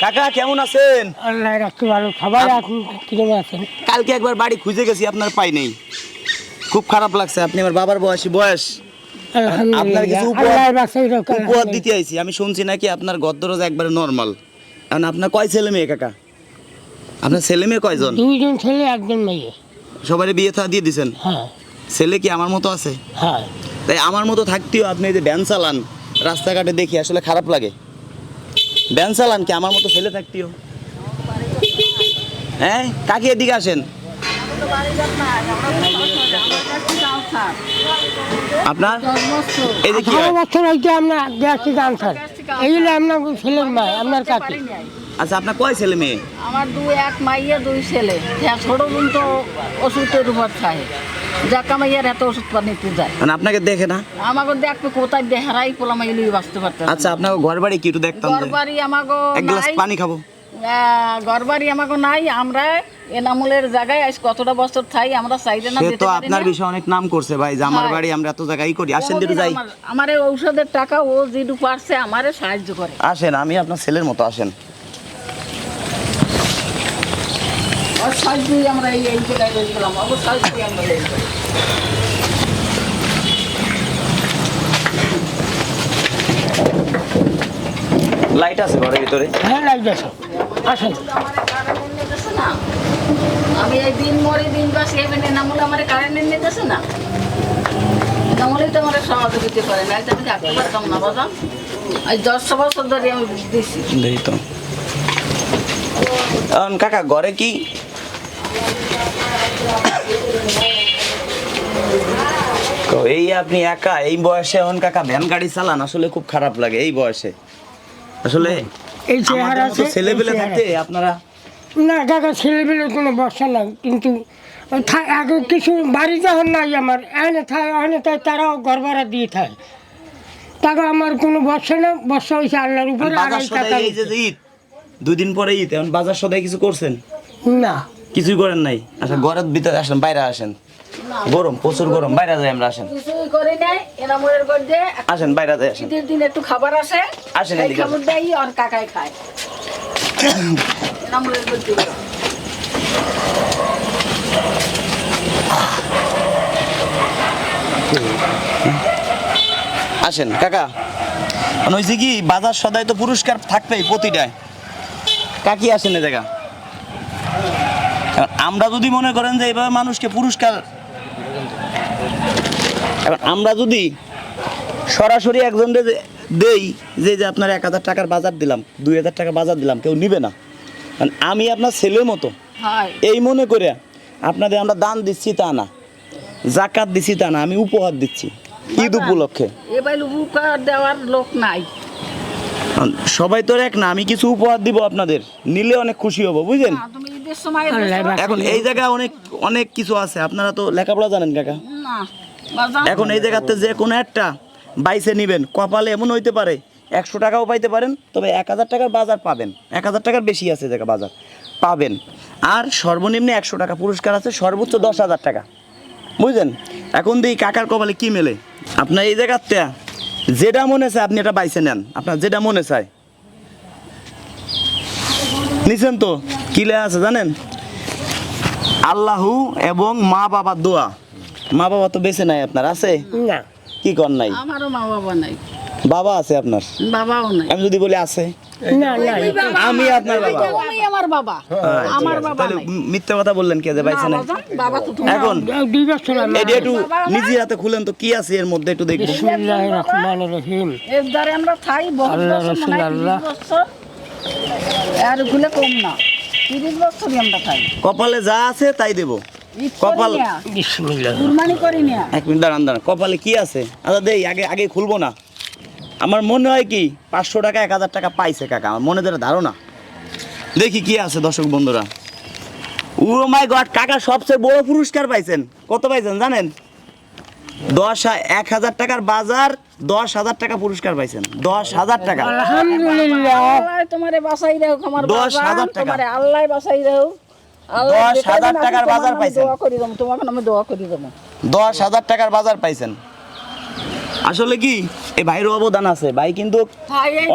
কাকা কেমন আছেন? আল্লাহ রাখতে ভালো। সবাই এখন কীরকম আছেন? কালকে একবার বাড়ি খুঁজে গেছি আপনার পাই নেই। খুব খারাপ লাগছে আপনি আমার বাবার বয়সী বয়স। আপনার কিছু উপহার-। দিতে আইছি। আমি শুনছি নাকি আপনার গদ্দরজ একবারে নর্মাল এখন আপনার কয় ছেলে মেয়ে কাকা? আপনার ছেলে মেয়ে কয়জন? দুইজন ছেলে একজন মেয়ে। সবাই বিয়ে থা দিয়ে দিছেন? হ্যাঁ। ছেলে কি আমার মতো আছে? হ্যাঁ। তাই আমার মতো থাকতেও আপনি যে ভ্যান চালান রাস্তাঘাটে দেখি আসলে খারাপ লাগে। ভ্যান চালান কি আমার মতো ছেলে থাকতেও? হ্যাঁ কাকি এদিকে আসেন। আপনার? এই যে কি আঠারো হয়? বছর হইতে আমরা গ্যাসটি আনসার এই আপনার ছেলের মা আপনার কাকি। আচ্ছা আপনার কয় ছেলে মেয়ে? আমার দুই এক মাইয়া দুই ছেলে। হ্যাঁ ছোট বোন তো ওষুধের উপর খায় যা কামাইয়ার এত ওষুধ পানিতে যায় মানে আপনাকে দেখে না? আমাকে দেখবে কোথায় দেহারাই বাঁচতে পারতে আচ্ছা আপনার ঘর বাড়ি কি একটু দেখতাম যে। ঘরবাড়ি আমাকে এক গ্লাস নাই। পানি খাব। ঘরবাড়ি আমাকে নাই। আমরা এনামুলের জায়গায় আজ কতটা বছর থাই আমরা চাইলে না তো আপনার। বিষয়ে অনেক নাম করছে ভাই যে আমার। বাড়ি আমরা এত জায়গায় করি। আসেন দিটু যাই। আমার- ঔষধের টাকা ও যেটু পারছে আমারে সাহায্য করে। আসেন আমি আপনার ছেলের মতো আসেন। সাহায্যই আমরা এই এই জায়গায় রয়ে গেলাম ওর সাহায্যই আমরা রয়ে গেলাম। লাইট আছে ঘরের ভিতরে? হ্যাঁ লাগবে সব আসেন। না আমি এই দিন মরে দিন বাসি এমনি নামলে আমার নিতেছে না। নামলেই তো আমার না। এটা আমি থাকতে পারতাম না আজ বছর ধরে আমি দিছি। তো। কাকা ঘরে কি তো এই আপনি একা এই বয়সে এখন কাকা ভ্যান গাড়ি চালান আসলে খুব খারাপ লাগে এই বয়সে। আসলে এই চেহারা আছে ছেলেবেলে থাকতে আপনারা না কাকা ছেলেবেলে কোনো বর্ষা নাই কিন্তু আগে কিছু বাড়ি যখন নাই আমার এনে এনে তারাও ঘর ভাড়া দিয়ে থাকে। টাকা আমার কোনো বর্ষা না বর্ষা হয়েছে আল্লাহর উপরে টাকা দুই পরে ঈদ এখন বাজার সদাই কিছু করছেন? না। কিছুই করেন নাই। আচ্ছা ঘরের ভিতরে আসেন বাইরে আসেন। গরম প্রচুর গরম বাইরে যাই আমরা আসেন। কিছুই করে নাই এনামলের মধ্যে আসেন বাইরে যাই আসেন। দিন একটু খাবার আসে আসেন এদিকে খাবার দেয় আর কাকাই খায়। এনামলের মধ্যে আসেন কাকা। মানে হয়েছে কি বাজার সদাই তো পুরস্কার থাকবেই প্রতিটায়। কাকি আসেন এ জায়গা আমরা যদি মনে করেন যে এইভাবে মানুষকে পুরস্কার এখন আমরা যদি সরাসরি একজন দেই যে যে আপনার এক হাজার টাকার বাজার দিলাম দুই হাজার টাকা বাজার দিলাম কেউ নিবে না। কারণ আমি আপনার ছেলের মতো। এই মনে করে আপনাদের আমরা দান দিচ্ছি তা না জাকাত দিচ্ছি তা না আমি উপহার দিচ্ছি ঈদ উপলক্ষে। এবার উপকার দেওয়ার লোক নাই। সবাই তো এক না আমি কিছু উপহার দিব আপনাদের নিলে অনেক খুশি হব বুঝলেন? এখন এই জায়গায় অনেক অনেক কিছু আছে। আপনারা তো লেখাপড়া জানেন কাকা। না এখন এই জায়গাতে যে কোনো একটা বাইসে নিবেন। কপালে এমন হইতে পারে একশো টাকাও পাইতে পারেন তবে এক হাজার টাকার বাজার পাবেন। এক হাজার টাকার বেশি আছে জায়গা বাজার। পাবেন। আর সর্বনিম্ন একশো টাকা পুরস্কার আছে সর্বোচ্চ দশ হাজার টাকা। বুঝলেন? এখন দিই কাকার কপালে কি মেলে। আপনার এই জায়গাতে যেটা মনে চায় আপনি এটা বাইসে নেন। আপনার যেটা মনে চায়। নিছেন তো? কিলে আছে জানেন? আল্লাহু এবং মা বাবার দোয়া। মা বাবা তো বেঁচে নাই আপনার আছে? না। কি কর নাই? আমারও মা বাবা নাই। বাবা আছে আপনার? বাবাও নাই। আমি যদি বলি আছে? না না আমি আপনার বাবা। আমি আমার বাবা। আমার বাবা তাহলে মিথ্যা কথা বললেন কে যে বাইছে তো এখন দুই বছর একটু নিজে হাতে খুলেন তো কি আছে এর মধ্যে একটু দেখব। বিসমিল্লাহ রহমান রহিম। এর দ্বারে আমরা থাই বহুত বছর রসুল মনে আল্লাহ। 30 বছর। আরগুলো কম না। তিরিশ বছরই আমরা খাই। কপালে যা আছে তাই দেবো। কপাল- বিসমিল্লাহ। কুরবানি করি না। এক মিনিট দাঁড়ান দাঁড়ান। কপালে কি আছে? আচ্ছা দেই আগে আগে খুলবো না। আমার মনে হয় কি পাঁচশো টাকা এক হাজার টাকা পাইছে কাকা। আমার মনে যেটা ধারণা। দেখি কি আছে দর্শক বন্ধুরা। ও মাই গড কাকা সবচেয়ে বড় পুরস্কার পাইছেন। কত পাইছেন জানেন? দশ এক হাজার টাকার বাজার দশ হাজার টাকা পুরস্কার পাইছেন। দশ হাজার টাকা। আলহামদুলিল্লাহ। তোমারে বাঁচাই রাখো আমার দশ হাজার টাকা। আল্লাহ রাখো আল্লাহ দশ হাজার টাকার বাজার পাইছেন। দোয়া করি দেবো তোমাকে আমি দোয়া করি দেবো। দশ হাজার টাকার বাজার পাইছেন। আসলে কি? এই ভাইয়ের অবদান আছে। ভাই কিন্তু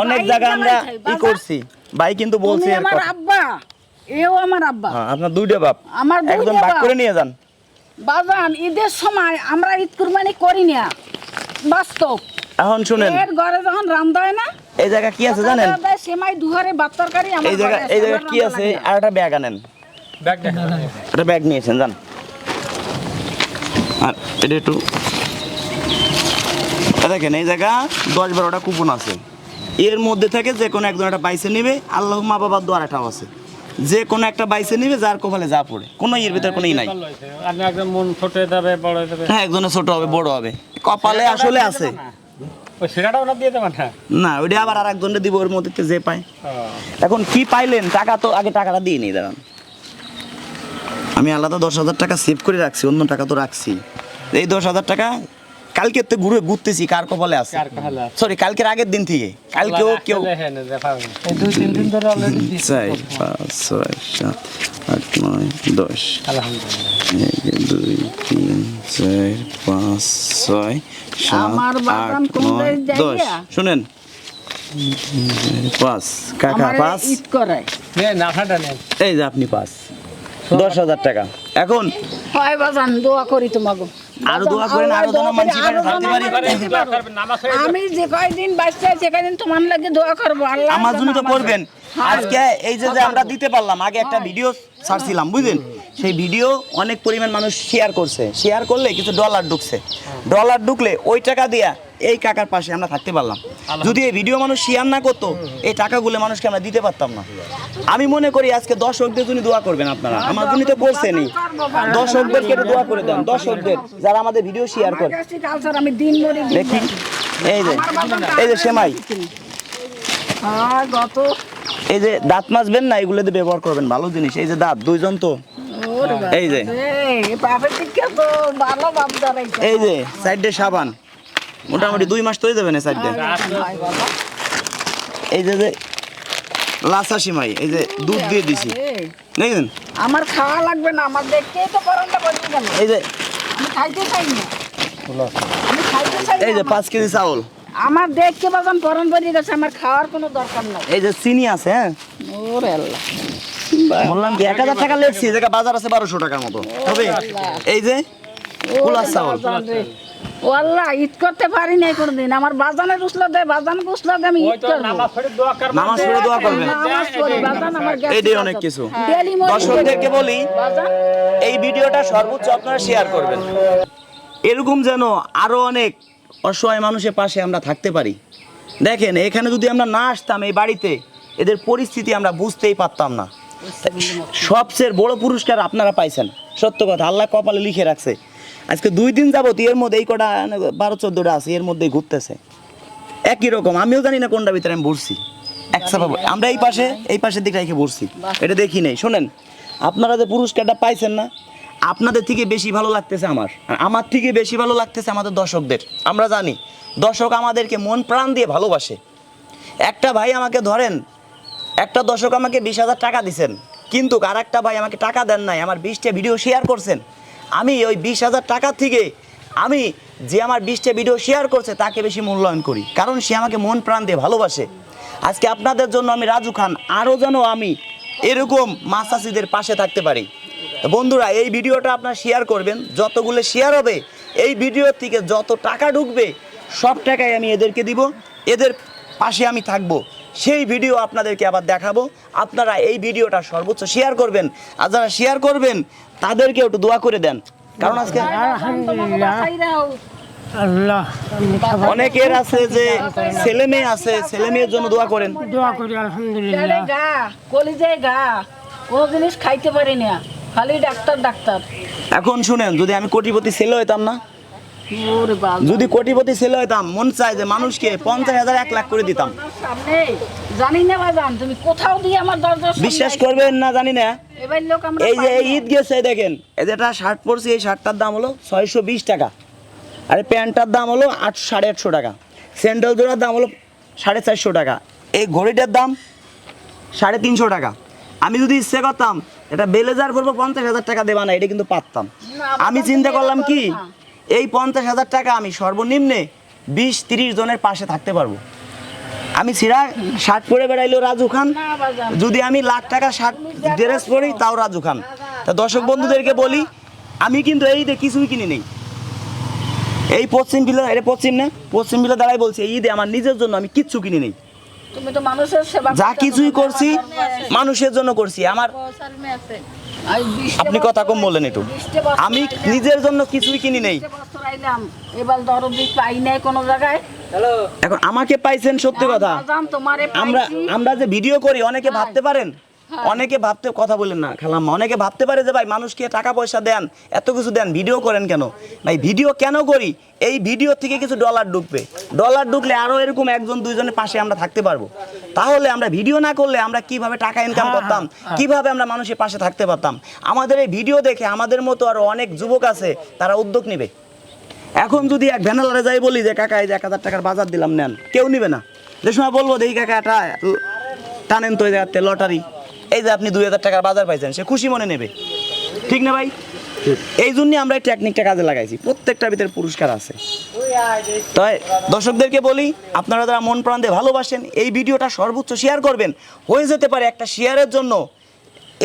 অনেক ভাই জায়গায় আমরা ই করছি। ভাই কিন্তু বলছি আমার আব্বা এও আমার আব্বা। হ্যাঁ, আপনার দুইটা বাপ। আমার দুইটা একদম ভাগ বাপ। করে নিয়ে যান। বাজান ঈদের সময় আমরা ঈদ কুরবানি করি না। বাস্তব। এখন শুনেন। এর ঘরে যখন রান্না হয় না এই জায়গা কি আছে জানেন? সেমাই দুহারে ভাত তরকারি আমার এই জায়গা এই জায়গা কি আছে? আর একটা ব্যাগ আনেন। ব্যাগ একটা ব্যাগ নিয়েছেন জান। আর এটা একটু দেখেন এই জায়গা দশ বারোটা কুপন আছে। এর মধ্যে থেকে যে কোনো একজন একটা বাইসে নেবে আল্লাহ মা বাবার দোয়ারাটাও আছে। যে কোনো একটা বাইসে নিবে যার কপালে যা পড়ে। কোনো ইয়ের ভিতরে কোনো ই নাই। মন ছোট হয়ে যাবে বড় যাবে। হ্যাঁ একজনের ছোট হবে বড় হবে। কপালে আসলে আছে। ওই সেটাটা ওনার দিয়ে দেবেন হ্যাঁ না ওইটা আবার আর দিব ওর মধ্যে যে পায়। এখন কি পাইলেন? টাকা তো আগে টাকাটা দিয়ে নিই দাঁড়ান। আমি আলাদা দশ হাজার টাকা সেভ করে রাখছি অন্য টাকা তো রাখছি। এই দশ হাজার টাকা কালকে তো ঘুরে ঘুরতেছি কার কপালে আছে? আছে? সরি কালকের আগের দিন থেকে। কালকেও কেউ চার পাঁচ ছয় সাত আট নয় দশ। এক দুই তিন চার পাঁচ ছয় সাত আট নয় দশ শুনেন। পাঁচ। কাকা আমারে পাঁচ? এই যে আপনি পাঁচ। দশ হাজার টাকা। এখন? হয় বাজান দোয়া করি তোমাকে আরও দোয়া করেন আরও যেন মানসি পারে থাকতে পারি। আমি যে কয়দিন বাঁচতে আছি, সে কয়দিন তোমার লাগে দোয়া করব আল্লাহ আমার জন্য তো করবেন। আজকে এই যে যে আমরা দিতে পারলাম আগে একটা ভিডিও ছাড়ছিলাম বুঝলেন? সেই ভিডিও অনেক পরিমাণ মানুষ শেয়ার করছে। শেয়ার করলে কিছু ডলার ঢুকছে। ডলার ঢুকলে ওই টাকা দিয়া এই কাকার পাশে আমরা থাকতে পারলাম। যদি এই ভিডিও মানুষ শেয়ার না করতো এই টাকাগুলো মানুষকে আমরা দিতে পারতাম না। আমি মনে করি আজকে দর্শকদের জন্য দোয়া করবেন আপনারা। আমার জন্য তো করছেনই দর্শকদেরকে দোয়া করে দেন। দর্শকদের যারা আমাদের ভিডিও শেয়ার করে। কাছে কালচার আমি দিন মরি দিন দেখি। এই যে এই যে সেমাই। হ্যাঁ গত এই যে দাঁত মাজবেন না এগুলোতে ব্যবহার করবেন। ভালো জিনিস। এই যে দাঁত দুইজন তো। এই যে। এই যে সাইডে সাবান। মোটামুটি দুই মাস তো হয়ে যাবে না সাইডে? এই যে যে লাসা সিমাই এই যে দুধ দিয়ে দিছি। আমার খাওয়া লাগবে না আমার দেখতেই তো করণটা বলতে গেল। এই যে। আমি খাইতে চাই না। আমি খাইতে চাই এই যে পাঁচ কেজি চাউল। আমার দেখতে বাজান পরন বেরিয়ে গেছে আমার খাওয়ার কোনো দরকার নাই। এই যে চিনি আছে হ্যাঁ? ওরে আল্লাহ। বললাম কি এক হাজার টাকা লেটছি জায়গা বাজার আছে বারোশো টাকার মতো। হবে এই যে কুলার চাউল। বাজান রে। ও আল্লাহ ঈদ করতে পারি নাই কোনোদিন। আমার বাজানের উসলা দেয় বাজান উসলা দেয় আমি ঈদ করব। নামাজ পড়ে দোয়া করবেন নামাজ পড়ে দোয়া করবেন। নামাজ পড়ি, বাজান আমার এইটাই আছে। অনেক কিছু। দর্শকদেরকে বলি এই ভিডিওটা সর্বোচ্চ আপনারা শেয়ার করবেন। এরকম যেন আরও অনেক অসহায় মানুষের পাশে আমরা থাকতে পারি। দেখেন এখানে যদি আমরা না আসতাম এই বাড়িতে এদের পরিস্থিতি আমরা বুঝতেই পারতাম না। সবচেয়ে বড় পুরস্কার আপনারা পাইছেন। সত্য কথা আল্লাহ কপালে লিখে রাখছে। আজকে দুই দিন যাবত এর মধ্যে এই কটা বারো চোদ্দটা আছে এর মধ্যেই ঘুরতেছে। একই রকম আমিও জানি না কোনটা ভিতরে আমি বসছি একসাথে আমরা এই পাশে এই পাশের দিকে রেখে বসছি এটা দেখি নেই শোনেন। আপনারা যে পুরস্কারটা পাইছেন না আপনাদের থেকে বেশি ভালো লাগতেছে আমার। আর আমার থেকে বেশি ভালো লাগতেছে আমাদের দর্শকদের। আমরা জানি দর্শক আমাদেরকে মন প্রাণ দিয়ে ভালোবাসে। একটা ভাই আমাকে ধরেন একটা দর্শক আমাকে বিশ হাজার টাকা দিছেন, কিন্তু আর একটা ভাই আমাকে টাকা দেন নাই, আমার বিশটা ভিডিও শেয়ার করছেন। আমি ওই বিশ হাজার টাকা থেকে আমি যে আমার বিশটা ভিডিও শেয়ার করছে, তাকে বেশি মূল্যায়ন করি, কারণ সে আমাকে মন প্রাণ দিয়ে ভালোবাসে। আজকে আপনাদের জন্য আমি রাজু খান, আরও যেন আমি এরকম মাসাসিদের পাশে থাকতে পারি। বন্ধুরা, এই ভিডিওটা আপনারা শেয়ার করবেন, যতগুলো শেয়ার হবে, এই ভিডিও থেকে যত টাকা ঢুকবে, সব টাকাই আমি এদেরকে দিব, এদের পাশে আমি থাকব। সেই ভিডিও আপনাদেরকে আবার দেখাবো। আপনারা এই ভিডিওটা সর্বোচ্চ শেয়ার করবেন। আর যারা শেয়ার করবেন তাদেরকে একটু দোয়া করে দেন। কারণ আজকে। আল্লাহ অনেকের আছে যে ছেলে মেয়ে আছে ছেলে মেয়ের জন্য দোয়া করেন। দোয়া করি আলহামদুলিল্লাহ। গা কলিজে গা কোনো জিনিস খাইতে পারি না। খালি ডাক্তার ডাক্তার। এখন শুনেন যদি আমি কোটিপতি ছেলে হইতাম না যদি কোটিপতি ছেলে হইতাম মন চায় যে মানুষকে পঞ্চাশ হাজার এক লাখ করে দিতাম। জানি না বাজান তুমি কোথাও দিয়ে আমার দরজা বিশ্বাস করবেন না জানি না। এই যে। ঈদ গেছে দেখেন এই যেটা শার্ট পরছি এই শার্টটার দাম হলো ছয়শো বিশ টাকা। আর প্যান্টটার দাম হলো আট সাড়ে আটশো টাকা। স্যান্ডেল জোড়ার দাম হলো সাড়ে চারশো টাকা। এই ঘড়িটার দাম সাড়ে তিনশো টাকা। আমি যদি ইচ্ছে করতাম এটা বেলেজার পরবো পঞ্চাশ হাজার টাকা দেবা না এটা কিন্তু পারতাম। আমি চিন্তা করলাম কি। এই পঞ্চাশ হাজার টাকা আমি সর্বনিম্নে বিশ তিরিশ জনের পাশে থাকতে পারব। আমি সিরা শার্ট পরে বেড়াইলো রাজু খান। যদি আমি লাখ টাকা শার্ট ড্রেস পরি তাও রাজু খান। তা দর্শক বন্ধুদেরকে বলি আমি কিন্তু এই ঈদে কিছুই কিনি নেই। এই পশ্চিম বিলা এটা পশ্চিম না? পশ্চিম বিলা দাঁড়াই বলছি এই ঈদে আমার নিজের জন্য আমি কিচ্ছু কিনি নেই। যা কিছুই করছি মানুষের জন্য করছি। আমার আপনি কথা কম বললেন একটু। আমি নিজের জন্য কিছুই কিনি নেই। এবার দরদি পাই নাই কোনো জায়গায়। এখন আমাকে পাইছেন সত্যি কথা। আমরা আমরা যে ভিডিও করি অনেকে ভাবতে পারেন অনেকে ভাবতে কথা বলেন না খালাম্মা। অনেকে ভাবতে পারে যে ভাই মানুষকে টাকা পয়সা দেন এত কিছু দেন ভিডিও করেন কেন? ভাই ভিডিও কেন করি? এই ভিডিও থেকে কিছু ডলার ঢুকবে। ডলার ঢুকলে আরও এরকম একজন দুইজনের পাশে আমরা থাকতে পারব। তাহলে আমরা ভিডিও না করলে আমরা কীভাবে টাকা ইনকাম করতাম? কীভাবে আমরা মানুষের পাশে থাকতে পারতাম? আমাদের এই ভিডিও দেখে আমাদের মতো আরও অনেক যুবক আছে তারা উদ্যোগ নেবে। এখন যদি এক ভ্যানালারে যাই বলি যে কাকা এই যে এক হাজার টাকার বাজার দিলাম নেন। কেউ নিবে না। যে সময় বলব দেখি কাকা এটা টানেন তো এই জায়গাতে লটারি। এই যে আপনি দুই হাজার টাকার বাজার পাইছেন সে খুশি মনে নেবে। ঠিক না ভাই? এই জন্যই আমরা এই টেকনিকটা কাজে লাগাইছি। প্রত্যেকটার ভিতরে পুরস্কার আছে। তাই দর্শকদেরকে বলি আপনারা যারা মন প্রাণ দিয়ে ভালোবাসেন এই ভিডিওটা সর্বোচ্চ শেয়ার করবেন। হয়ে যেতে পারে একটা শেয়ারের জন্য।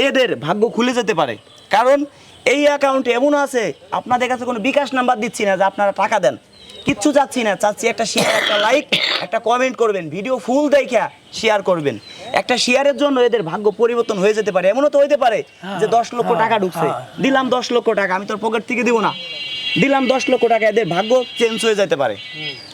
এদের ভাগ্য খুলে যেতে পারে। কারণ এই অ্যাকাউন্টে এমন আছে আপনাদের কাছে কোনো বিকাশ নাম্বার দিচ্ছি না যে আপনারা টাকা দেন। কিচ্ছু চাচ্ছি না চাচ্ছি একটা শেয়ার একটা লাইক একটা কমেন্ট করবেন ভিডিও ফুল দেখা শেয়ার করবেন। একটা শেয়ারের জন্য এদের ভাগ্য পরিবর্তন হয়ে যেতে পারে এমনও তো হইতে পারে যে দশ লক্ষ টাকা ঢুকছে। দিলাম দশ লক্ষ টাকা আমি তোর পকেট থেকে দিব না। দিলাম দশ লক্ষ টাকা, এদের ভাগ্য চেঞ্জ হয়ে যেতে পারে।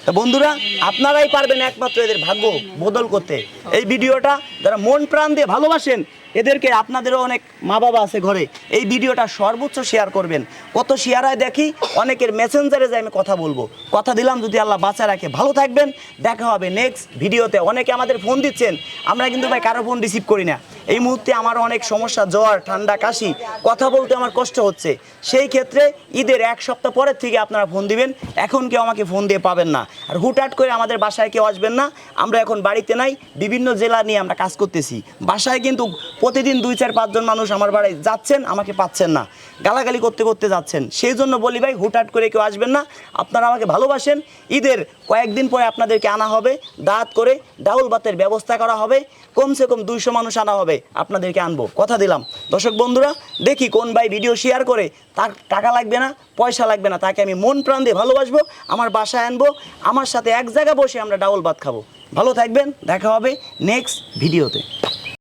তো বন্ধুরা, আপনারাই পারবেন একমাত্র এদের ভাগ্য বদল করতে। এই ভিডিওটা যারা মন প্রাণ দিয়ে ভালোবাসেন, এদেরকে আপনাদেরও অনেক মা বাবা আছে ঘরে, এই ভিডিওটা সর্বোচ্চ শেয়ার করবেন। কত শেয়ার হয় দেখি, অনেকের মেসেঞ্জারে যাই আমি কথা বলব। কথা দিলাম যদি আল্লাহ বাঁচা রাখে। ভালো থাকবেন, দেখা হবে নেক্সট ভিডিওতে অনেকে আমাদের ফোন দিচ্ছেন, আমরা কিন্তু ভাই কারও ফোন রিসিভ করি না। এই মুহূর্তে আমার অনেক সমস্যা, জ্বর, ঠান্ডা, কাশি, কথা বলতে আমার কষ্ট হচ্ছে। সেই ক্ষেত্রে ঈদের এক সপ্তাহ পরের থেকে আপনারা ফোন দিবেন। এখন কেউ আমাকে ফোন দিয়ে পাবেন না। আর হুটহাট করে আমাদের বাসায় কেউ আসবেন না। আমরা এখন বাড়িতে নাই, বিভিন্ন জেলা নিয়ে আমরা কাজ করতেছি। বাসায় কিন্তু প্রতিদিন দুই, চার, পাঁচজন মানুষ আমার বাড়ি যাচ্ছেন, আমাকে পাচ্ছেন না। গালাগালি করতে করতে যাচ্ছেন। সেই জন্য বলি ভাই, হুটহাট করে কেউ আসবেন না। আপনারা আমাকে ভালোবাসেন। ঈদের কয়েকদিন পরে আপনাদেরকে আনা হবে। দাঁত করে ডাউল বাতের ব্যবস্থা করা হবে। কমসে কম দুইশো মানুষ আনা হবে। আপনাদেরকে আনব। কথা দিলাম। দর্শক বন্ধুরা, দেখি কোন ভাই ভিডিও শেয়ার করে। তার টাকা লাগবে না, পয়সা লাগবে না, তাকে আমি মন প্রাণ দিয়ে ভালোবাসবো, আমার বাসায় আনব, আমার সাথে এক জায়গায় বসে আমরা ডাবল ভাত খাব। ভালো থাকবেন, দেখা হবে নেক্সট ভিডিওতে